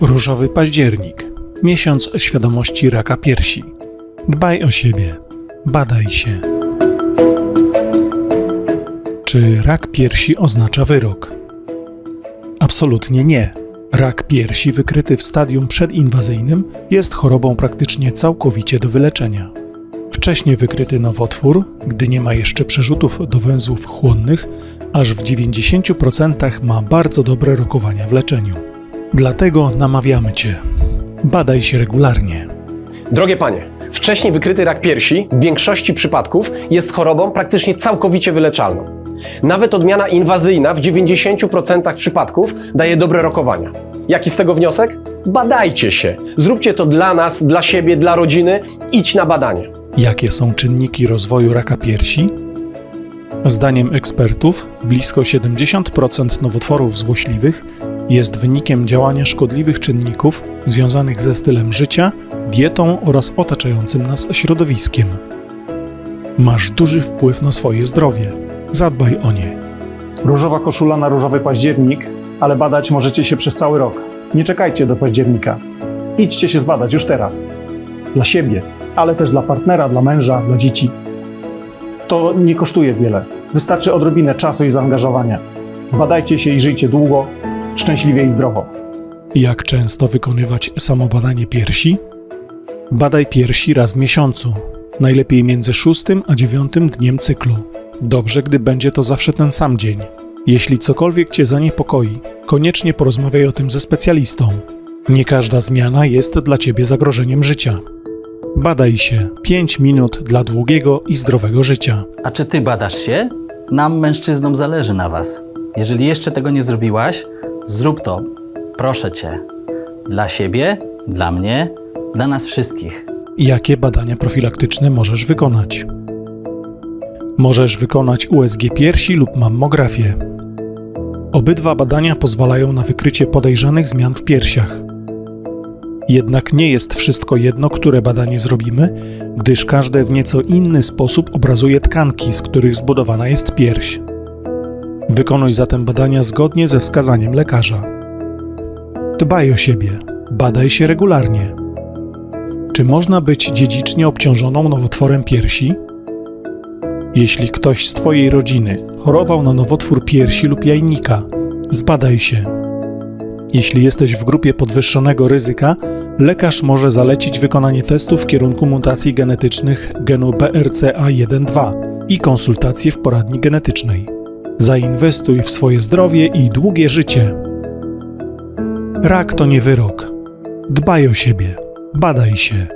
Różowy październik. Miesiąc świadomości raka piersi. Dbaj o siebie. Badaj się. Czy rak piersi oznacza wyrok? Absolutnie nie. Rak piersi wykryty w stadium przedinwazyjnym jest chorobą praktycznie całkowicie do wyleczenia. Wcześniej wykryty nowotwór, gdy nie ma jeszcze przerzutów do węzłów chłonnych, aż w 90% ma bardzo dobre rokowania w leczeniu. Dlatego namawiamy Cię. Badaj się regularnie. Drogie panie, wcześniej wykryty rak piersi w większości przypadków jest chorobą praktycznie całkowicie wyleczalną. Nawet odmiana inwazyjna w 90% przypadków daje dobre rokowania. Jaki z tego wniosek? Badajcie się. Zróbcie to dla nas, dla siebie, dla rodziny. Idź na badanie. Jakie są czynniki rozwoju raka piersi? Zdaniem ekspertów, blisko 70% nowotworów złośliwych jest wynikiem działania szkodliwych czynników związanych ze stylem życia, dietą oraz otaczającym nas środowiskiem. Masz duży wpływ na swoje zdrowie. Zadbaj o nie. Różowa koszula na różowy październik, ale badać możecie się przez cały rok. Nie czekajcie do października. Idźcie się zbadać już teraz. Dla siebie, ale też dla partnera, dla męża, dla dzieci. To nie kosztuje wiele. Wystarczy odrobinę czasu i zaangażowania. Zbadajcie się i żyjcie długo, szczęśliwie i zdrowo. Jak często wykonywać samobadanie piersi? Badaj piersi raz w miesiącu, najlepiej między 6 a 9 dniem cyklu. Dobrze, gdy będzie to zawsze ten sam dzień. Jeśli cokolwiek Cię zaniepokoi, koniecznie porozmawiaj o tym ze specjalistą. Nie każda zmiana jest dla Ciebie zagrożeniem życia. Badaj się 5 minut dla długiego i zdrowego życia. A czy ty badasz się? Nam, mężczyznom, zależy na was. Jeżeli jeszcze tego nie zrobiłaś, zrób to. Proszę cię. Dla siebie, dla mnie, dla nas wszystkich. Jakie badania profilaktyczne możesz wykonać? Możesz wykonać USG piersi lub mammografię. Obydwa badania pozwalają na wykrycie podejrzanych zmian w piersiach. Jednak nie jest wszystko jedno, które badanie zrobimy, gdyż każde w nieco inny sposób obrazuje tkanki, z których zbudowana jest pierś. Wykonuj zatem badania zgodnie ze wskazaniem lekarza. Dbaj o siebie, badaj się regularnie. Czy można być dziedzicznie obciążoną nowotworem piersi? Jeśli ktoś z Twojej rodziny chorował na nowotwór piersi lub jajnika, zbadaj się. Jeśli jesteś w grupie podwyższonego ryzyka, lekarz może zalecić wykonanie testu w kierunku mutacji genetycznych genu BRCA1-2 i konsultacje w poradni genetycznej. Zainwestuj w swoje zdrowie i długie życie. Rak to nie wyrok. Dbaj o siebie. Badaj się.